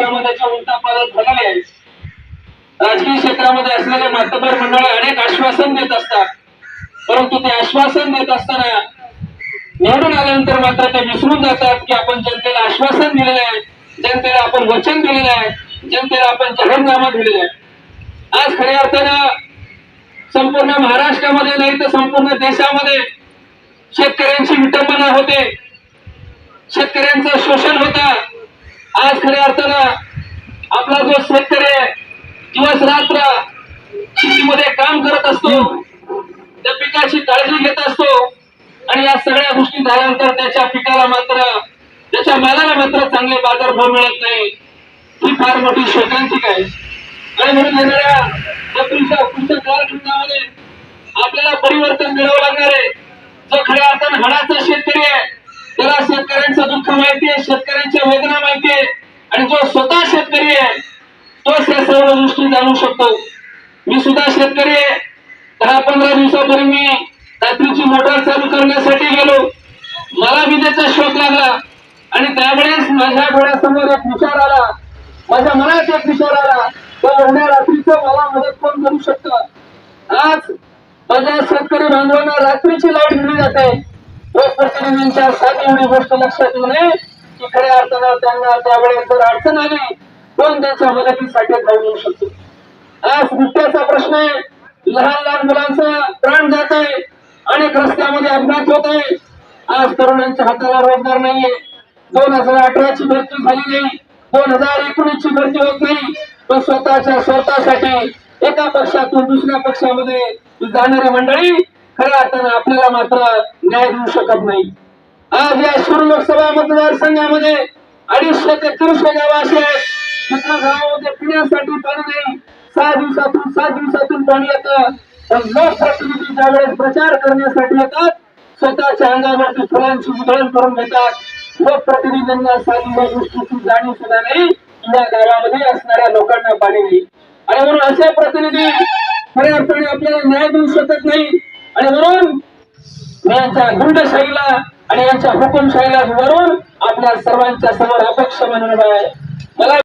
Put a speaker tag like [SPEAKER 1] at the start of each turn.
[SPEAKER 1] वर्षामध्ये जे उलटा पालट झालेले आहे राजकीय क्षेत्रामध्ये असलेले मातबर मंडळे अनेक आश्वासन देत असतात. परंतु ते आश्वासन देत असताना निवडून आल्यानंतर मात्र ते विसरून जातात की आपण जनतेला आश्वासन दिलेलं आहे जनतेला आपण वचन दिलेलं आहे जनतेला आपण जाहीरनामा दिलेला आहे. आज खऱ्या अर्थानं संपूर्ण महाराष्ट्रामध्ये नाही तर संपूर्ण देशामध्ये शेतकऱ्यांची विटंबना होते. शेतकऱ्यांचं शोषण होतं. आज खऱ्या अर्थानं आपला जो शेतकरी दिवस रात्र शेतीमध्ये काम करत असतो त्या पिकाची काळजी घेत असतो आणि या सगळ्या गोष्टी झाल्यानंतर त्याच्या पिकाला मात्र त्याच्या मालाला मात्र चांगले बाजारभाव मिळत नाही. ही फार मोठी शोकांतिक आहे. आणि म्हणून येणाऱ्या या पुढच्या कालखंडामध्ये आपल्याला परिवर्तन मिळावं लागणार आहे. जो खऱ्या अर्थानं हडाचा शेतकरी त्याला शेतकऱ्यांचं दुःख माहितीये शेतकऱ्यांच्या वेदना माहितीये आणि जो स्वतः शेतकरी आहे तोच या सर्व गोष्टी जाणू शकतो. मी सुद्धा शेतकरी आहे. दहा पंधरा दिवसापूर्वी मी रात्रीची मोटार चालू करण्यासाठी गेलो. मला विजेचा शोध लागला. आणि त्यावेळेस माझ्या डोळ्यासमोर एक विचार आला. माझ्या मनात एक विचार आला. तो एवढ्या रात्रीच मला मदत कोण करू शकत? आज माझ्या शेतकरी बांधवांना रात्रीची लाइट दिली जाते. लोकप्रतिनिधींच्या साठी एवढी गोष्ट लक्षात येऊ नये की खऱ्या अर्थानं त्यांना त्यावेळेस जर अडचण आली कोण त्यांच्या मदतीसाठी धावून येऊ शकतो? आज बिबट्याचा प्रश्न आहे. लहान लहान मुलांचा प्राण जात आहे. अनेक रस्त्यामध्ये अपघात होत आहे. आज तरुणांच्या हाताला रोजगार नाहीये. दोन हजार अठराची भरती झाली नाही दोन हजार एकोणीस ची भरती होत नाही. पण स्वतःच्या स्वतःसाठी एका पक्षातून दुसऱ्या पक्षामध्ये जाणारी मंडळी खऱ्या अर्थानं आपल्याला मात्र न्याय देऊ शकत नाही. आज या शिरूर लोकसभा मतदारसंघामध्ये अडीचशे ते तीनशे गाव असे गावामध्ये पिण्यासाठी पाणी नाही सहा दिवसातून सात दिवसातून पाणी येतं. पण लोकप्रतिनिधी ज्यावेळेस प्रचार करण्यासाठी येतात स्वतःच्या अंगावरती फुलांची उधळण करून घेतात. लोकप्रतिनिधींना साधीच्या गोष्टीची जाणीव सुद्धा नाही. या गावामध्ये असणाऱ्या लोकांना पाणी नाही. आणि म्हणून असे प्रतिनिधी खऱ्या अर्थाने आपल्याला न्याय देऊ शकत नाही. आणि म्हणून यांच्या गुंडशाहीला आणि यांच्या हुकुमशाहीला वरून आपल्या सर्वांच्या समोर अपक्ष म्हणून आहे. मला